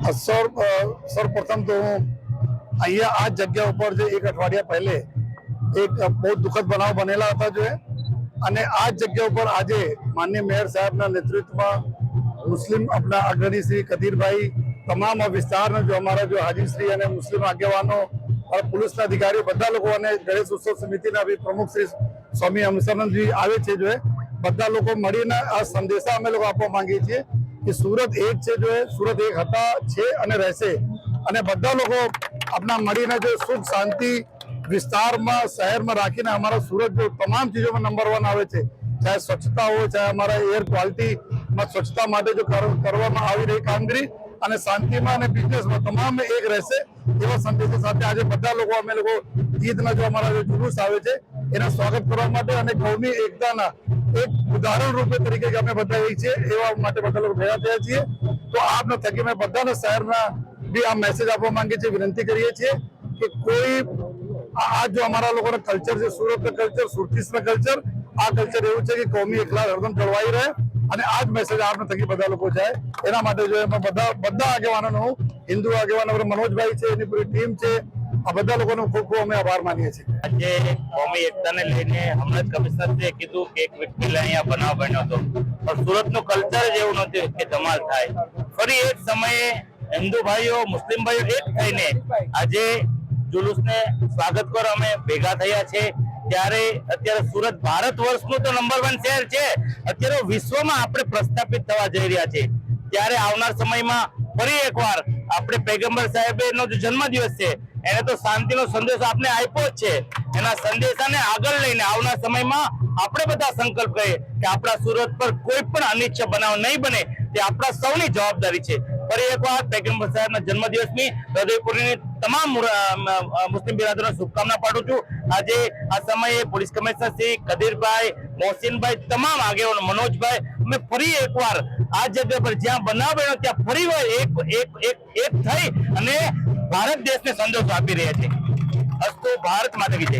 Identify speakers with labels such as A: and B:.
A: સૌ સૌપ્રથમ તો હું અહીંયા આ જગ્યા ઉપર જે એક અઠવાડિયા પહેલે એક બહુ દુઃખદ બનાવ બનેલા હતા જો. અને આ જગ્યા ઉપર આજે માનનીય મેયર સાહેબના નેતૃત્વમાં મુસ્લિમ આપણા અગ્રણી શ્રી કદીરભાઈ, તમામ વિસ્તારના જો અમારા જો હાજીશ્રી અને મુસ્લિમ આગેવાનો પોલીસના અધિકારીઓ બધા લોકો અને ગણેશ ઉત્સવ સમિતિના બી પ્રમુખ શ્રી સ્વામી અમસાનંદજી આવે છે જો. બધા લોકો મળીને આ સંદેશા અમે લોકો આપવા માંગીએ છીએ. કે સુરત એક છે જો સુરત એક હતા, છે અને રહેશે. અને બધા લોકો આપણા મળીને જો સુખ, શાંતિ વિસ્તારમાં, શહેરમાં રાખીને અમારા સુરત જો તમામ ચીજોમાં નંબર વન આવે છે. ચાહે સ્વચ્છતા હોય, ચાહે અમારા એર ક્વોલિટીમાં સ્વચ્છતા માટે જો કર- કરવામાં આવી રહી કામગીરી અને શાંતિમાં અને બિઝનેસમાં તમામ એક રહેશે, એવા સંદેશો સાથે આજે બધા લોકો, અમે લોકો ઈદના જો અમારા જો જુલુસ આવે છે એના સ્વાગત કરવા માટે અને કૌમી એકતાના એક ઉદાહરણ રૂપે તરીકે અમે બધા એક છીએ, એવા માટે બધા લોકો ભેગા થયા છીએ. તો આપના થકી મેં બધાના શહેરના બી આ મેસેજ આપવા માંગીએ છીએ, વિનંતી કરીએ છીએ કે કોઈ આ જો અમારા લોકોના કલ્ચર છે, સુરતના કલ્ચર સુરતીસના કલ્ચર આ કલ્ચર એવું છે કે કોમી એકલા હરદમ જળવાઈ રહે અને આ જ મેસેજ આપને થકી બધા લોકો જાય. એના માટે જો એમાં બધા બધા આગેવાનોનો, હિન્દુ આગેવાનો મનોજભાઈ છે, એની પૂરી ટીમ છે આ બધા લોકોનો ખૂબ ખૂબ અમે આભાર માનીએ છીએ.
B: આજે કોમી એકતાને લઈને હમણાં જ કમિશનરે કીધું કે એક વ્યક્તિ અહીંયા બનાવ બન્યો હતો. પણ સુરતનું કલ્ચર જ એવું નથી કે ધમાલ થાય. ફરી એક સમયે હિન્દુ ભાઈઓ, મુસ્લિમ ભાઈઓ એક થઈને આજે જુલુસને સ્વાગત કરો અમે ભેગા થયા છે. ત્યારે અત્યારે સુરત ભારત વર્ષનું તો નંબર વન શહેર છે. અત્યારે વિશ્વમાં આપણે પ્રસ્થાપિત થવા જઈ રહ્યા છે. ત્યારે આવનાર સમયમાં ફરી એકવાર આપણે પેગમ્બર સાહેબનો જે જન્મદિવસ છે એને તો શાંતિનો સંદેશ આપને આપ્યો જ છે. એના સંદેશાને આગળ લઈને આવનાર સમયમાં આપણે બધા સંકલ્પ કરીએ કે આપણા સુરત પર કોઈ પણ અનિચ્છ બનાવ નહીં બને તે આપણા સૌની જવાબદારી છે. ફરી એકવાર પેગમ્બર સાહેબના જન્મદિવસની હૃદયપુરીની તમામ મુસ્લિમ બિરાદરોને શુભકામના પાઠવું છું. આજે આ સમયે પોલીસ કમિશનર શ્રી કદીરભાઈ, મોહસિનભાઈ તમામ આગેવાનો મનોજભાઈ, અમે ફરી એકવાર આ જગ્યા પર જ્યાં બનાવ્યો ત્યાં ફરી વાર એક એક એક એક થઈ અને ભારત દેશને સંદેશો આપી રહ્યા છે. અસ્તુ ભારત માતા કી જય.